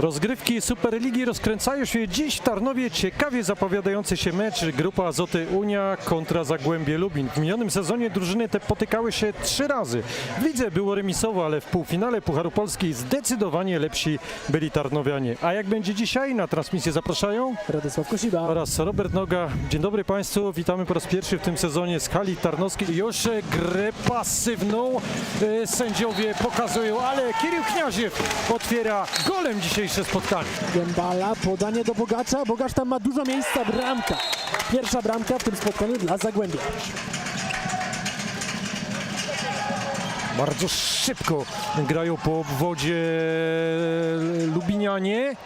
Rozgrywki Superligi rozkręcają się dziś w Tarnowie. Ciekawie zapowiadający się mecz Grupa Azoty Unia kontra Zagłębie Lubin. W minionym sezonie drużyny te potykały się trzy razy. W lidze było remisowo, ale w półfinale Pucharu Polski zdecydowanie lepsi byli Tarnowianie. A jak będzie dzisiaj? Na transmisję zapraszają Radosław Kosiba. oraz Robert Noga. Dzień dobry Państwu, witamy po raz pierwszy w tym sezonie z hali tarnowskiej. Już grę pasywną e, sędziowie pokazują, ale Kirill Kniaziew otwiera golem dzisiejsze spotkanie. Gębala, podanie do Bogacza. Bogacz tam ma dużo miejsca, bramka. Pierwsza bramka w tym spotkaniu dla Zagłębia. Bardzo szybko grają po obwodzie Lubinianie.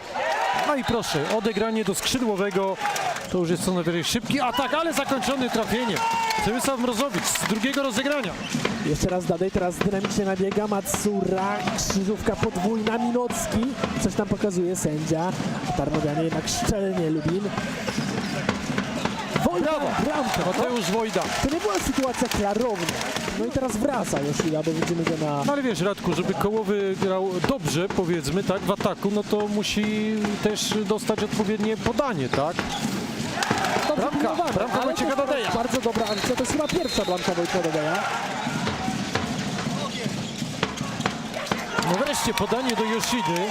No i proszę, odegranie do skrzydłowego. To już jest co najwyżej szybki atak, ale zakończony trafieniem. Przemysław Mrozowicz z drugiego rozegrania. Jeszcze raz Dadej, teraz dynamicznie nabiega Matsura, krzyżówka podwójna, Minocki. Coś tam pokazuje sędzia. Tarnowianie jednak szczelnie Lubin. Brawo. bramka. Mateusz Wojda. to nie była sytuacja klarowna. No i teraz wraca Yoshida, bo widzimy go na... No ale wiesz Radku, żeby Kołowy grał dobrze, powiedzmy, tak, w ataku, no to musi też dostać odpowiednie podanie, tak? Dobrze Bramka, pilnowane, bramka ale Wojciecha to jest Dadeja. Bardzo dobra akcja, to jest chyba pierwsza bramka Wojciecha Dadeja. No wreszcie podanie do Yoshidy.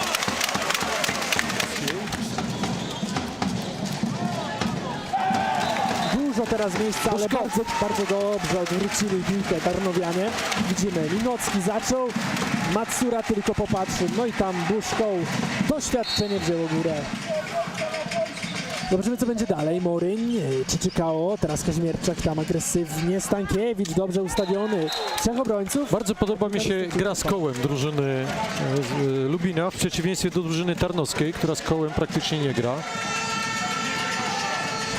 Dużo teraz miejsca, ale bardzo, bardzo dobrze odwrócili piłkę Tarnowianie. Widzimy, Minocki zaczął, Matsura tylko popatrzył, no i tam Buszką doświadczenie wzięło górę. Zobaczymy, co będzie dalej. Moryń, czy Czekało, teraz Kaźmierczak tam agresywnie, Stankiewicz dobrze ustawiony. Trzech obrońców. Bardzo podoba mi się gra z kołem drużyny e, e, Lubina, w przeciwieństwie do drużyny Tarnowskiej, która z kołem praktycznie nie gra.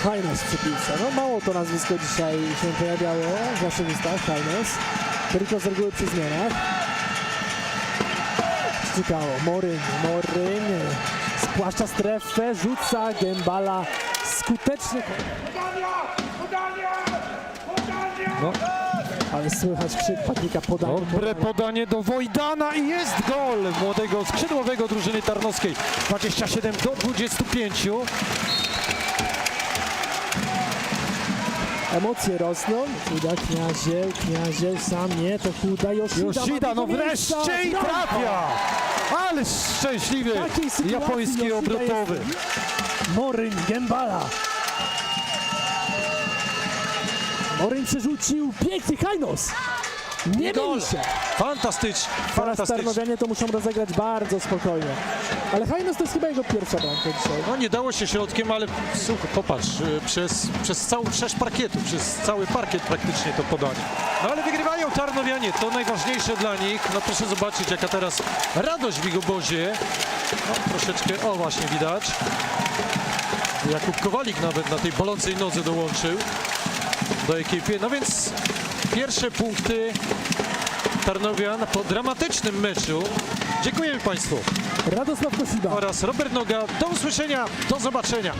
Hajnes przy piłce. No mało to nazwisko dzisiaj się pojawiało w waszych ustach, Hajnes. Tylko z reguły przy zmianach. Czekało, Moryń, Moryń. Spłaszcza strefę, rzuca Gębala. Skuteczny, No, ale słychać krzyk padnika podania. dobre podanie do Wojdana i jest gol młodego skrzydłowego drużyny Tarnowskiej. 27 do 25. Emocje rosną. Uda Kniazieł, Kniazieł sam nie, to Huda Yoshida. Yoshida, no wreszcie i trafia! Ale szczęśliwy japoński obrotowy. jest- Moryń, Gębala. Moryń przerzucił, piękny Hajnos. Nie Gol. myli się. Fantastycznie, Teraz fantastycznie. Tarnowianie to muszą rozegrać bardzo spokojnie. Ale Hajnos to jest chyba jego pierwsza bramka dzisiaj. No nie dało się środkiem, ale słuchaj, popatrz, y, przez, przez całą przesz parkietu, przez cały parkiet praktycznie to podanie. No ale wygrywają Tarnowianie, to najważniejsze dla nich. No proszę zobaczyć, jaka teraz radość w ich obozie. No troszeczkę, o właśnie widać. Jakub Kowalik nawet na tej bolącej nodze dołączył do ekipy. No więc pierwsze punkty Tarnowian po dramatycznym meczu. Dziękujemy Państwu Radosław Kosiba. oraz Robert Noga. Do usłyszenia, do zobaczenia.